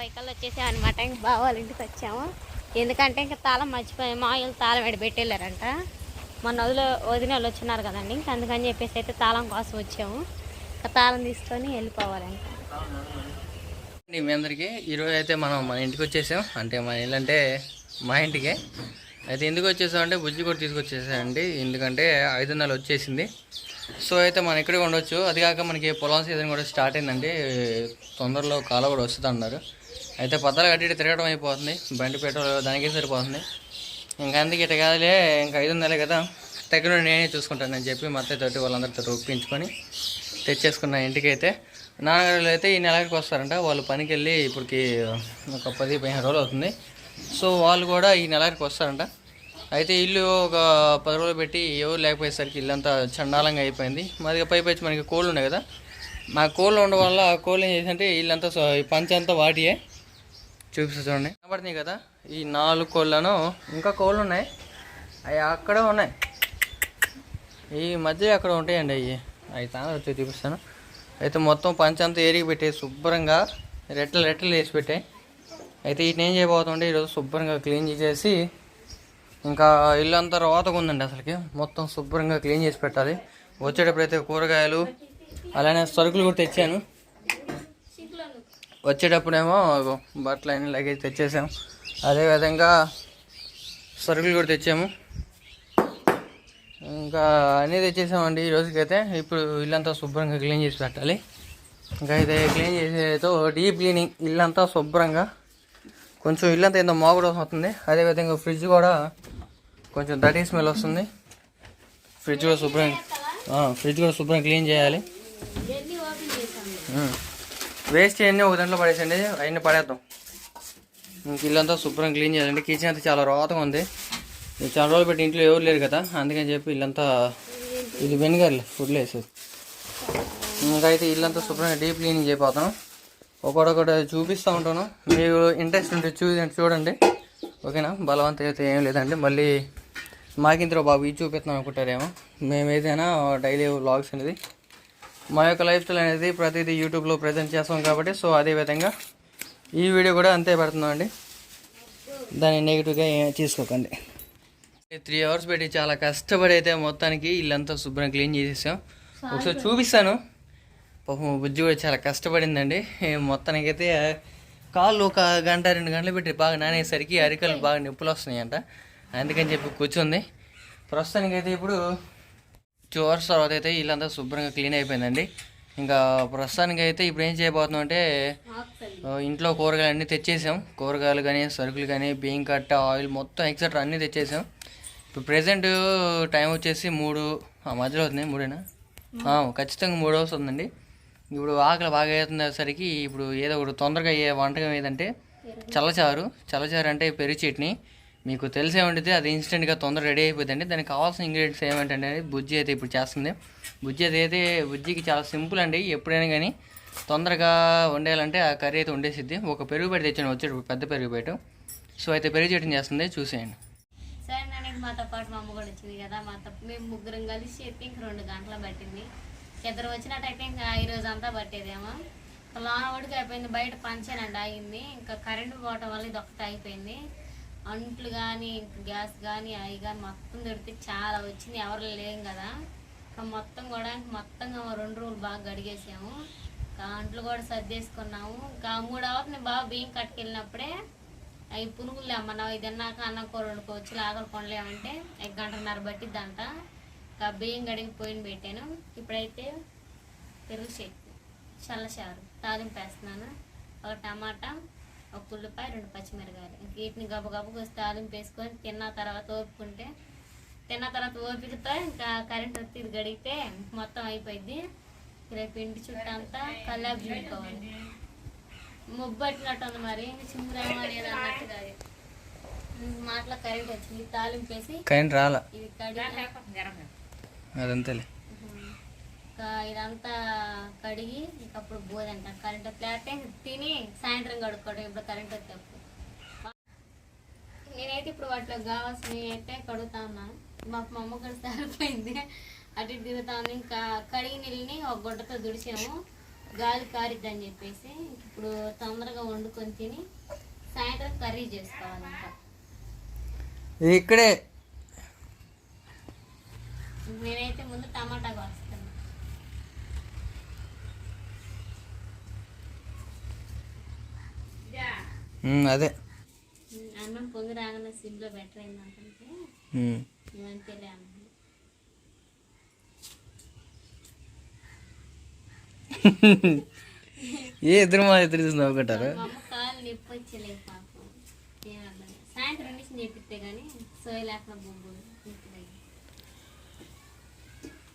యాభై వచ్చేసాం అనమాట ఇంక బావాళ్ళ ఇంటికి వచ్చాము. ఎందుకంటే ఇంకా తాళం మర్చిపోయి మా వాళ్ళు తాళం ఎడ పెట్టేళ్ళారంట. మొన్న వదిన వదిన వాళ్ళు వచ్చినారు కదండి ఇంకా అందుకని చెప్పేసి అయితే తాళం కోసం వచ్చాము. ఇంకా తాళం తీసుకొని వెళ్ళిపోవాలంట. మీ అందరికీ ఈరోజు అయితే మనం మన ఇంటికి వచ్చేసాం. అంటే మన ఇల్లు అంటే మా ఇంటికే. అయితే ఎందుకు వచ్చేసామంటే బుజ్జి కూడా తీసుకొచ్చేసామండి ఎందుకంటే ఐదు నెలలు వచ్చేసింది. సో అయితే మనం ఇక్కడే ఉండొచ్చు. అది కాక మనకి పొలం సీజన్ కూడా స్టార్ట్ అయిందండి. తొందరలో కాల కూడా వస్తుంది అన్నారు. అయితే పొద్దులు కట్టి తిరగడం అయిపోతుంది. బండి పెట్రోల్ దానికే సరిపోతుంది. ఇంకా అందుకే ఇట కాదులే ఇంకా ఐదు నెలలే కదా తగ్గిన నేనే నేనే చూసుకుంటానని చెప్పి మా అత్తయ్యతోటి వాళ్ళందరితో ఒప్పించుకొని తెచ్చేసుకున్న ఇంటికైతే. నాన్నగారు అయితే ఈ నెలకి వస్తారంట. వాళ్ళు పనికి వెళ్ళి ఇప్పటికి ఒక పది పదిహేను రోజులు అవుతుంది. సో వాళ్ళు కూడా ఈ నెలకి వస్తారంట. అయితే ఇల్లు ఒక పది రోజులు పెట్టి ఎవరు లేకపోయేసరికి ఇల్లు అంతా చండాలంగా అయిపోయింది. మరి పై పైచి మనకి కోళ్ళు ఉన్నాయి కదా. మా కోళ్ళు ఉండడం వల్ల కోళ్ళు ఏం చేసిందంటే ఇల్లంతా సో- ఈ పంచ వాటియే. చూపిస్తా చూడండి. కనబడుతున్నాయి కదా ఈ నాలుగు కోళ్ళను ఇంకా కోళ్ళు ఉన్నాయి. అవి అక్కడే ఉన్నాయి. ఈ మధ్య అక్కడ ఉంటాయండి అవి అవి తాను వచ్చి చూపిస్తాను. అయితే మొత్తం పంచంతా ఏరికి పెట్టాయి శుభ్రంగా రెట్టలు రెట్టలు వేసి పెట్టాయి. అయితే వీటిని ఏం చేయబోతుంటే ఈరోజు శుభ్రంగా క్లీన్ చేసేసి ఇంకా ఇల్లు అంతా రోతగా ఉందండి అసలుకి. మొత్తం శుభ్రంగా క్లీన్ చేసి పెట్టాలి. వచ్చేటప్పుడు అయితే కూరగాయలు అలానే సరుకులు కూడా తెచ్చాను. వచ్చేటప్పుడేమో బట్టలు అన్నీ లగేజ్ తెచ్చేసాం. అదేవిధంగా సరుకులు కూడా తెచ్చాము. ఇంకా అన్నీ తెచ్చేసామండి ఈ రోజుకైతే. ఇప్పుడు ఇల్లంతా శుభ్రంగా క్లీన్ చేసి పెట్టాలి. ఇంకా అయితే క్లీన్ చేసేతో డీప్ క్లీనింగ్ ఇల్లంతా శుభ్రంగా. కొంచెం ఇల్లంతా ఏందో మోగడ వస్తుంది. అదేవిధంగా ఫ్రిడ్జ్ కూడా కొంచెం దటీ స్మెల్ వస్తుంది. ఫ్రిడ్జ్ కూడా శుభ్రం ఫ్రిడ్జ్ కూడా శుభ్రం క్లీన్ చేయాలి. వేస్ట్ అన్నీ ఒక దాంట్లో పడేసండి అవన్నీ పడేద్దాం. ఇంక ఇల్లంతా శుభ్రం క్లీన్ చేయాలండి. కిచెన్ అంతా చాలా రోతగా ఉంది. చాలా రోజులు పెట్టి ఇంట్లో ఎవరు లేరు కదా అందుకని చెప్పి ఇల్లంతా ఇది వెనుగర్లే ఫుడ్లు వేసేది ఇంకైతే ఇల్లంతా శుభ్రంగా డీప్ క్లీనింగ్ చేయబోతాం ఒకటొకటి చూపిస్తూ ఉంటాను. మీకు ఇంట్రెస్ట్ ఉంటే చూ చూడండి. ఓకేనా? బలవంతం అయితే ఏం లేదండి. మళ్ళీ మాకింతలో బాబు ఇది చూపిస్తున్నాం అనుకుంటారేమో. మేము ఏదైనా డైలీ వ్లాగ్స్ అనేది మా యొక్క లైఫ్ స్టైల్ అనేది ప్రతిదీ యూట్యూబ్లో ప్రజెంట్ చేస్తాం కాబట్టి సో అదే విధంగా ఈ వీడియో కూడా అంతే పెడుతున్నాం అండి దాన్ని నెగిటివ్గా తీసుకోకండి. త్రీ అవర్స్ పెట్టి చాలా కష్టపడి అయితే మొత్తానికి ఇల్లంతా శుభ్రం క్లీన్ చేసేసాం. ఒకసారి చూపిస్తాను. పాపం బుజ్జి కూడా చాలా కష్టపడిందండి. మొత్తానికైతే కాళ్ళు ఒక గంట రెండు గంటలు పెట్టి బాగా నానేసరికి అరికలు బాగా నొప్పులు వస్తున్నాయంట. అందుకని చెప్పి కూర్చుంది. ప్రస్తుతానికైతే ఇప్పుడు టూ అవర్స్ తర్వాత అయితే ఇల్లంతా శుభ్రంగా క్లీన్ అయిపోయిందండి. ఇంకా ప్రస్తుతానికి అయితే ఇప్పుడు ఏం చేయబోతున్నాం అంటే ఇంట్లో కూరగాయలు అన్నీ తెచ్చేసాం. కూరగాయలు కానీ సరుకులు కానీ బియ్యం కట్ట ఆయిల్ మొత్తం ఎక్సెట్రా అన్నీ తెచ్చేసాం. ఇప్పుడు ప్రెసెంట్ టైం వచ్చేసి మూడు ఆ మధ్యలో అవుతుంది మూడేనా? ఖచ్చితంగా మూడు వస్తుందండి. ఇప్పుడు ఆకలి బాగా అవుతున్నసరికి ఇప్పుడు ఏదో ఒకటి తొందరగా అయ్యే వంటకం ఏదంటే చల్లచారు. చల్లచారు అంటే పెరుగు చట్నీ. మీకు తెలిసే ఉండితే అది ఇన్స్టెంట్గా తొందరగా రెడీ అయిపోతుందండి దానికి కావాల్సిన ఇంగ్రీడియంట్స్ ఏమంటే బుజ్జి అయితే ఇప్పుడు చేస్తుంది. బుజ్జి అయితే అయితే బుజ్జికి చాలా సింపుల్ అండి. ఎప్పుడైనా కానీ తొందరగా వండేయాలంటే ఆ కర్రీ అయితే వండేసిద్ది. ఒక పెరుగు పెట్టి తెచ్చాను వచ్చేటప్పుడు పెద్ద పెరుగు పెట్టు సో అయితే పెరుగు చేయడం చేస్తుంది చూసేయండి. సరే నాన్న మాతో పాటు మా అమ్మ కూడా వచ్చింది కదా. మాతో మేము ముగ్గురం కలిసి చెప్పి ఇంక రెండు గంటలు పట్టింది. ఇద్దరు వచ్చినట్టయితే ఇంకా ఈ రోజు అంతా పట్టేదేమో. ఇంకా లోన వడికి అయిపోయింది బయట పంచానండి ఆగింది. ఇంకా కరెంటు పోవటం వల్ల ఇది ఒకటి అయిపోయింది. అంట్లు కానీ గ్యాస్ కానీ అవి కానీ మొత్తం దొరికితే చాలా వచ్చింది. ఎవరు లేం కదా. ఇంకా మొత్తం కూడా మొత్తంగా రెండు రోజులు బాగా గడిగేసాము ఇంకా అంట్లు కూడా సర్దేసుకున్నాము. ఇంకా మూడు అవర్ని బాగా బియ్యం కట్టుకెళ్ళినప్పుడే అవి పునుగులు అమ్మన్నా ఇది తిన్నాక అన్న కూర వండుకోవచ్చు లాగలు కొనలేమంటే ఒక గంటన్నర పట్టిద్దంట. ఇంకా బియ్యం గడిగి పోయిన పెట్టాను. ఇప్పుడైతే పెరుగు చెట్టు చల్లచారు తాలింపు వేస్తున్నాను. ఒక టమాటా ఒక ఉల్లిపాయ రెండు పచ్చిమిరకాయలు. ఇంక వీటిని గబ గబ కోసి తాలింపు వేసుకొని తిన్న తర్వాత ఓపుకుంటే తిన్న తర్వాత ఓపికతో ఇంకా కరెంట్ వచ్చి ఇది గడిగితే మొత్తం అయిపోయింది రేపు ఇంటి చుట్టూ అంతా కల్లాపు చుట్టుకోవాలి. ముబ్బు పట్టినట్టు ఉంది మరి లేదా కాదు మాటల కరెంట్ వచ్చింది. తాలింపు వేసి కరెంట్ రాలా? ఇది అదంతేలే. ఇంకా ఇదంతా కడిగి ఇంక అప్పుడు బోదంట కరెంట్ వస్తే తిని సాయంత్రం కడుక్కోవడం ఇప్పుడు కరెంట్ వస్తే అప్పుడు నేనైతే ఇప్పుడు వాటిలో కావాల్సినవి అయితే కడుగుతా ఉన్నాను మాకు మా అమ్మ కూడా సరిపోయింది. అటు తిరుగుతా ఉంది. ఇంకా కడిగి నీళ్ళని ఒక గుడ్డతో దుడిచాము గాలి కారిద్దని చెప్పేసి ఇప్పుడు తొందరగా వండుకొని తిని సాయంత్రం కర్రీ చేసుకోవాలి ఇంకా ఇది ఇక్కడే. నేనైతే ముందు టమాటా కోస్తాను అదే. అన్నం పొంగి రాగానే సిమ్లో బెటర్ ఏ ఇద్దరు మా ఇద్దరు చూసి నవ్వుకుంటారు. సాయంత్రం నుంచి చేపిస్తే కానీ సోయ లేకుండా బొబ్బు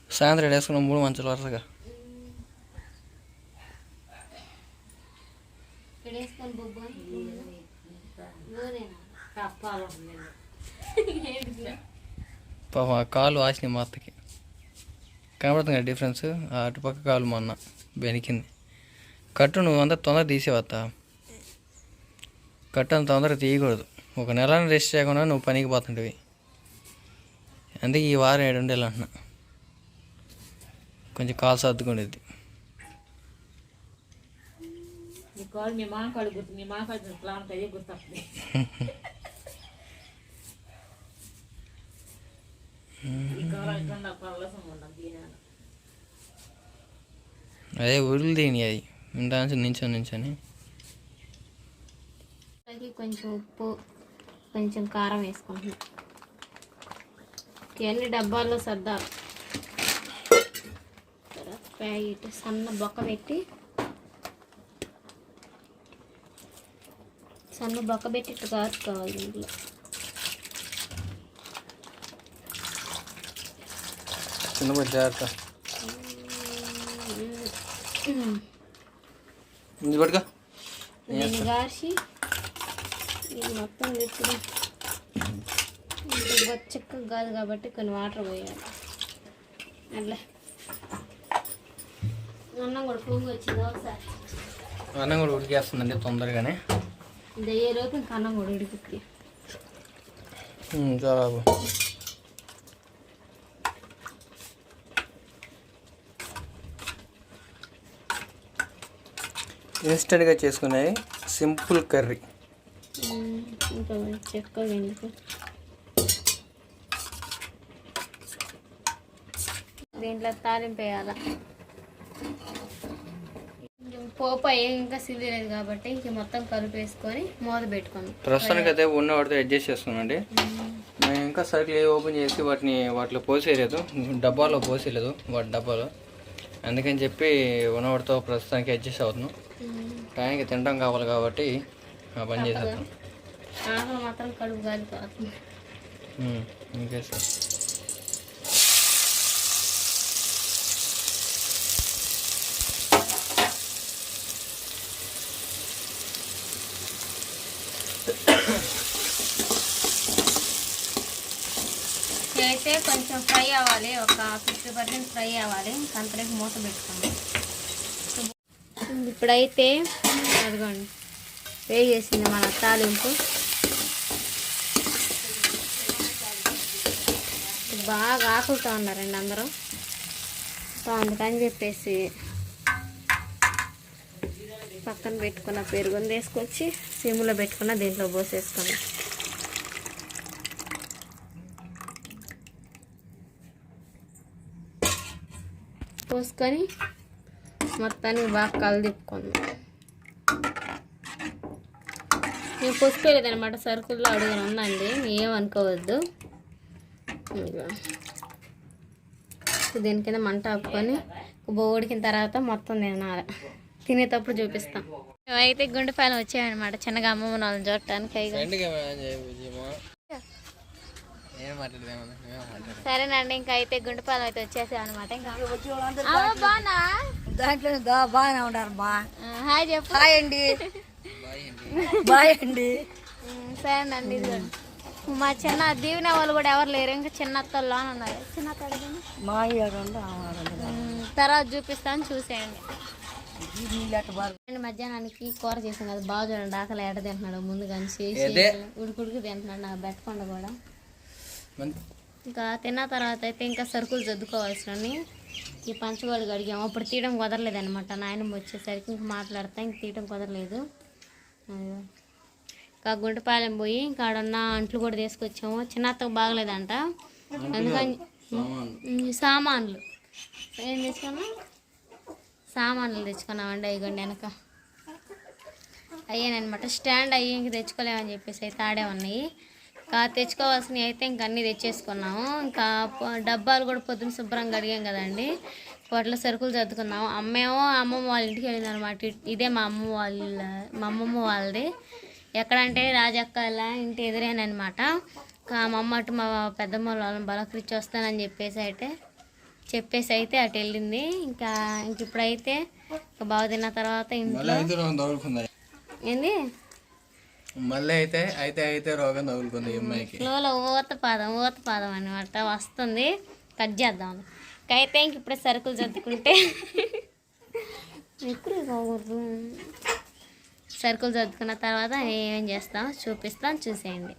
సాయంత్రం వేసుకున్న మూడు మంచాలు వరుసగా. ఇక్కడ వేసుకొని బొబ్బు? పాపం ఆ కాలు వాసినాయి మా అత్తకి కనబడుతుంది కదా డిఫరెన్స్ అటుపక్క కాలు మొన్న బెనికింది కట్టు నువ్వు అంతా తొందర తీసేవత్తా. కట్టు అంత తొందరగా తీయకూడదు. ఒక నెల రెస్ట్ చేయకుండా నువ్వు పనికి పోతుంటివి. అందుకే ఈ వారం ఏడు ఉండేలా అంటున్నా. కొంచెం కాలు సర్దుకుండేది మీ గుర్తు మీ కాలు అక్కడ పర్లసం ఉండదు దీని అదే అది. ఇంటా నుంచి నించొని. కొంచెం ఉప్పు కొంచెం కారం వేసుకుంటున్నాం. ఇవన్నీ డబ్బాల్లో సర్దాలి. ప్యాకెట్ సన్న బొక్క పెట్టి సన్న బొక్క పెట్టి ఇట్లా కాచుకోవాలి దీంట్లో చిన్న జాగ్రత్త ఇది పట్టుకో మొత్తం చిక్కగా కాదు కాబట్టి కొన్ని వాటర్ పోయాలి అట్లా అన్నం కూడా పొంగి వచ్చింది ఒకసారి అన్నం కూడా ఉడికేస్తుందండి తొందరగానే ఇది ఇంకా అన్నం కూడా ఉడికిద్ది చాలా ఇన్స్టెంట్గా చేసుకునేవి సింపుల్ కర్రీ. దీంట్లో తాలింపు వేయాల? పోపు ఇంకా సిలిలేదు కాబట్టి ఇంక మొత్తం కలిపి వేసుకొని మూత పెట్టుకోండి ప్రస్తుతానికి అయితే ఉన్న వాటితో అడ్జస్ట్ చేసుకున్నాండి మేము. ఇంకా సరుకులు ఏ ఓపెన్ చేసి వాటిని వాటిలో పోసేయలేదు. డబ్బాలో పోసేయలేదు వాటి డబ్బాలో. అందుకని చెప్పి ఉన్న వాటితో ప్రస్తుతానికి అడ్జస్ట్ అవుతున్నాం. టైంకి తినడం కావాలి కాబట్టి ఆ పని చేసేద్దాం. ఆకలి మాత్రం కడుపు కాలిపోతుంది ఇంకే సార్. అయితే కొంచెం ఫ్రై అవ్వాలి. ఒక ఫిఫ్టీ పర్సెంట్ ఫ్రై అవ్వాలి. అంతలోకి మూత పెట్టుకోండి ఇప్పుడైతే అదిగోండి. వే చేసింది మన తాలింపు. బాగా ఆకులతో ఉన్నారండి అందరూ. సో అందుకని చెప్పేసి పక్కన పెట్టుకున్న పెరుగుని తీసుకొచ్చి సిమ్లో పెట్టుకున్న దీంట్లో పోసేసుకున్నాం. పోసుకొని మొత్తాన్ని బాగా కలదిప్పుకుందాం నేను పోసుకోలేదనమాట సరుకుల్లో అడుగుని ఉందండి ఏమనుకోవద్దు. దీని కింద మంట ఆపుకొని ఉడికిన తర్వాత మొత్తం తినాలి. తినేటప్పుడు చూపిస్తాం. అయితే గుండెపాలెం వచ్చాయన్నమాట చిన్నగా అమ్మమ్మ వాళ్ళని చూడటానికి. సరేనండి ఇంకా అయితే గుండెపాలెం అయితే వచ్చేసాం అనమాట ఇంకా బాగున్నా దాంట్లో దా- బాగానే ఉన్నారు బా ఆ, హాయ్ చెప్పు. బాయ్ అండి. బాయ్ అండి. సరేనండి మా చిన్న దీవెన వాళ్ళు కూడా ఎవరు లేరు ఇంకా చిన్న అత్తల్లో అని ఉన్నారు. చిన్న. మా తర్వాత చూపిస్తాను చూసేయండి. మధ్యాహ్నానికి కూర చేసాం కదా బాగా చూడండి ఆకలి ఏడ తింటున్నాడు ముందు కానీ చేసి? ఉడుకుడికి తింటున్నాడు నాకు పెట్టకుండా కూడా. ఇంకా తిన్న తర్వాత అయితే ఇంకా సరుకులు సర్దుకోవాల్సినవి. ఈ పంచగోడు కడిగాము అప్పుడు తీయడం కుదరలేదు అనమాట నాయనమ్మ వచ్చేసరికి ఇంక మాట్లాడతా ఇంక తీయడం కుదరలేదు. ఇంకా గుంటపాలెం పోయి ఇంకా ఆడున్న అంట్లు కూడా తీసుకొచ్చాము. చిన్న అత్తకు బాగలేదంట అందుకని సామాన్లు. ఏం తెచ్చుకున్నాం సామాన్లు తెచ్చుకున్నామండి అయ్యండి వెనక. అయ్యానమాట స్టాండ్ అయ్యి ఇంక తెచ్చుకోలేమని చెప్పేసి అయితే ఆడే ఉన్నాయి ఇంకా తెచ్చుకోవాల్సినవి అయితే ఇంక అన్నీ తెచ్చేసుకున్నాము. ఇంకా డబ్బాలు కూడా పొద్దున్న శుభ్రంగా అడిగాం కదండి. వాటిలో సరుకులు చదువుకున్నాము అమ్మేమో అమ్మమ్మ వాళ్ళ ఇంటికి వెళ్ళింది అనమాట ఇదే మా అమ్మ వాళ్ళ మా అమ్మమ్మ వాళ్ళది. ఎక్కడంటే రాజక్కల ఇంటి ఎదురేనమాట ఇంకా మా అమ్మ అటు మా పెద్దమ్మ వాళ్ళని బలకరించి వస్తానని చెప్పేసి అయితే చెప్పేసి అయితే అటు వెళ్ళింది. ఇంకా ఇంక ఇప్పుడైతే బాగా తిన్న తర్వాత ఇంట్లో ఏంది? మళ్ళీ అయితే అయితే అయితే రోగం తగులుకుంది ఈ అమ్మాయికి. ఫ్లోలో ఊత పాదం ఊత పాదం అనమాట వస్తుంది. కట్ చేద్దాం. అయితే ఇంక ఇప్పుడే సరుకులు చదువుకుంటే ఎక్కువ పోకూడదు? సరుకులు చదువుకున్న తర్వాత ఏం చేస్తాం? చూపిస్తాం చూసేయండి.